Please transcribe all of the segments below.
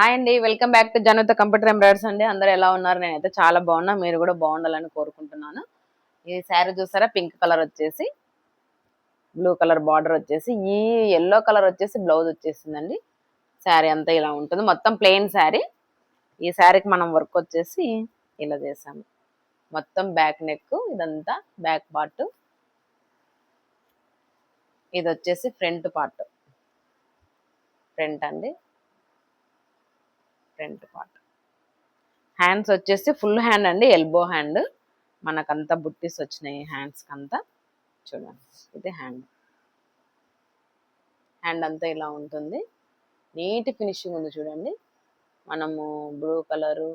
Hi అండి welcome back to Janata computer embroiders అండి. అందరూ ఎలా ఉన్నారు? నేనైతే చాలా బాగున్నా. మీరు కూడా బాగుండాలని కోరుకుంటున్నాను. ఈ శారీ చూసారా? పింక్ కలర్ వచ్చేసి బ్లూ కలర్ బార్డర్ వచ్చేసి ఈ ఎల్లో కలర్ వచ్చేసి బ్లౌజ్ వచ్చేసిందండి. శారీ అంతా ఇలా ఉంటుంది. మొత్తం ప్లెయిన్ శారీ. ఈ శారీకి మనం వర్క్ వచ్చేసి ఇలా చేసాము. మొత్తం బ్యాక్ నెక్ ఇదంతా బ్యాక్ పార్ట్. ఇది వచ్చేసి ఫ్రంట్ పార్ట్. ఫ్రంట్ అండి. Front part. హ్యాండ్స్ వచ్చేసి ఫుల్ హ్యాండ్ అండి ఎల్బో హ్యాండ్ మనకంతా బుట్టీస్ వచ్చినాయి హ్యాండ్స్కి అంతా చూడండి ఇది హ్యాండ్ హ్యాండ్ అంతా ఇలా ఉంటుంది. నీట్ ఫినిషింగ్ ఉంది చూడండి. మనము బ్లూ కలరు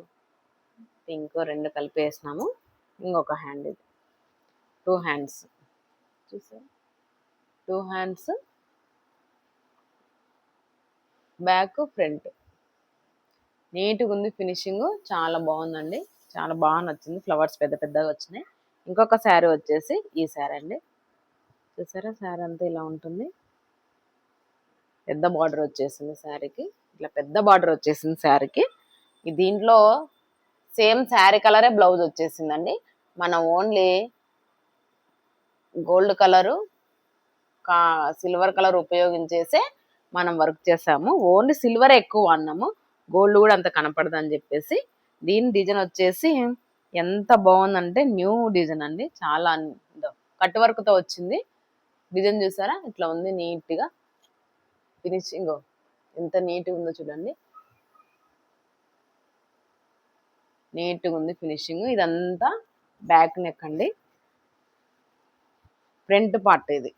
పింక్ రెండు కలిపి వేసినాము. ఇంకొక హ్యాండ్ ఇది. టూ హ్యాండ్స్ చూసారు? టూ హ్యాండ్స్ బ్యాక్ ఫ్రంట్ నీట్గా ఉంది ఫినిషింగ్. చాలా బాగుందండి. చాలా బాగా నచ్చింది. ఫ్లవర్స్ పెద్ద పెద్దగా వచ్చినాయి. ఇంకొక శారీ వచ్చేసి ఈ శారీ అండి. చూసారా? శారీ అంతా ఇలా ఉంటుంది. పెద్ద బార్డర్ వచ్చేసింది శారీకి. ఇట్లా పెద్ద బార్డర్ వచ్చేసింది శారీకి. దీంట్లో సేమ్ శారీ కలరే బ్లౌజ్ వచ్చేసిందండి. మనం ఓన్లీ గోల్డ్ కలరు కా సిల్వర్ కలర్ ఉపయోగించేసే మనం వర్క్ చేసాము. ఓన్లీ సిల్వర్ ఎక్కువ అన్నాము గోల్డ్ కూడా అంత కనపడదు అని చెప్పేసి దీని డిజైన్ వచ్చేసి ఎంత బాగుందంటే న్యూ డిజైన్ అండి. చాలా కట్ వర్క్తో వచ్చింది. డిజైన్ చూసారా? ఇట్లా ఉంది నీట్గా. ఫినిషింగ్ ఎంత నీట్గా ఉందో చూడండి. నీట్గా ఉంది ఫినిషింగ్. ఇదంతా బ్యాక్ నెక్ అండి. ఫ్రంట్ పార్ట్ ఇది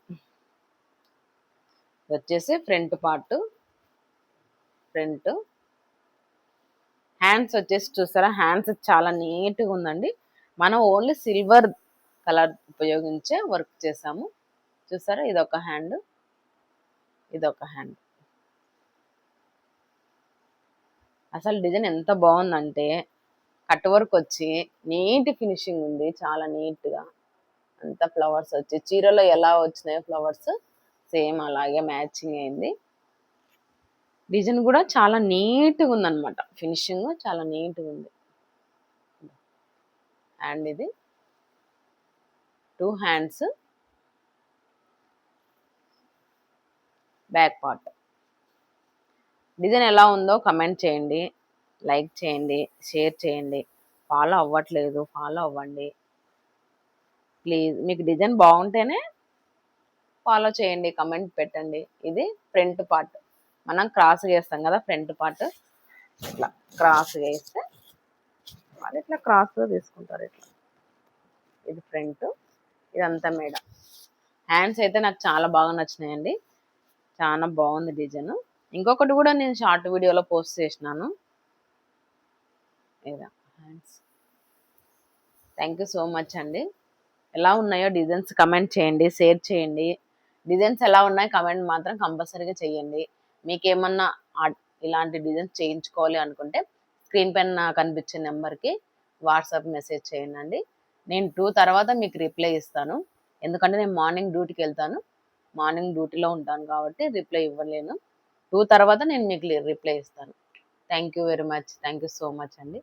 వచ్చేసి ఫ్రంట్ పార్ట్. ఫ్రంట్ హ్యాండ్స్ వచ్చేసి చూసారా హ్యాండ్స్ చాలా నీట్గా ఉందండి. మనం ఓన్లీ సిల్వర్ కలర్ ఉపయోగించే వర్క్ చేసాము. చూసారా ఇదొక హ్యాండ్ ఇదొక హ్యాండ్ అసలు డిజైన్ ఎంత బాగుందంటే కట్ వర్క్ వచ్చి నీట్ ఫినిషింగ్ ఉంది. చాలా నీట్గా అంత ఫ్లవర్స్ వచ్చి చీరలో ఎలా వచ్చినాయో ఫ్లవర్స్ సేమ్ అలాగే మ్యాచింగ్ అయింది. డిజైన్ కూడా చాలా నీట్గా ఉందన్నమాట. ఫినిషింగ్ చాలా నీట్గా ఉంది. అండ్ ఇది two hands back part. Design ఎలా ఉందో కమెంట్ చేయండి లైక్ చేయండి షేర్ చేయండి. ఫాలో అవ్వట్లేదు ఫాలో అవ్వండి. ప్లీజ్ మీకు డిజైన్ బాగుంటేనే ఫాలో చేయండి కమెంట్ పెట్టండి. ఇది ఫ్రంట్ పార్ట్. మనం క్రాస్ చేస్తాం కదా ఫ్రంట్ పార్ట్ ఇట్లా క్రాస్ వేస్తే వాళ్ళు ఇట్లా క్రాస్గా తీసుకుంటారు ఇట్లా. ఇది ఫ్రంట్ ఇదంతా మేడ. హ్యాండ్స్ అయితే నాకు చాలా బాగా నచ్చినాయండి. చాలా బాగుంది డిజైన్. ఇంకొకటి కూడా నేను షార్ట్ వీడియోలో పోస్ట్ చేసినాను. ఇదా hands thank you so much అండి. ఎలా ఉన్నాయో డిజైన్స్ కమెంట్ చేయండి షేర్ చేయండి. డిజైన్స్ ఎలా ఉన్నాయి కమెంట్ మాత్రం కంపల్సరీగా చేయండి. మీకేమన్నా ఇలాంటి డిజైన్స్ చేయించుకోవాలి అనుకుంటే స్క్రీన్ పైన కనిపించే నెంబర్కి వాట్సాప్ మెసేజ్ చేయండి నేను టూ తర్వాత మీకు రిప్లై ఇస్తాను. ఎందుకంటే నేను మార్నింగ్ డ్యూటీకి వెళ్తాను. మార్నింగ్ డ్యూటీలో ఉంటాను కాబట్టి రిప్లై ఇవ్వలేను. టూ తర్వాత నేను మీకు రిప్లై ఇస్తాను. Thank you very much. Thank you so much అండి.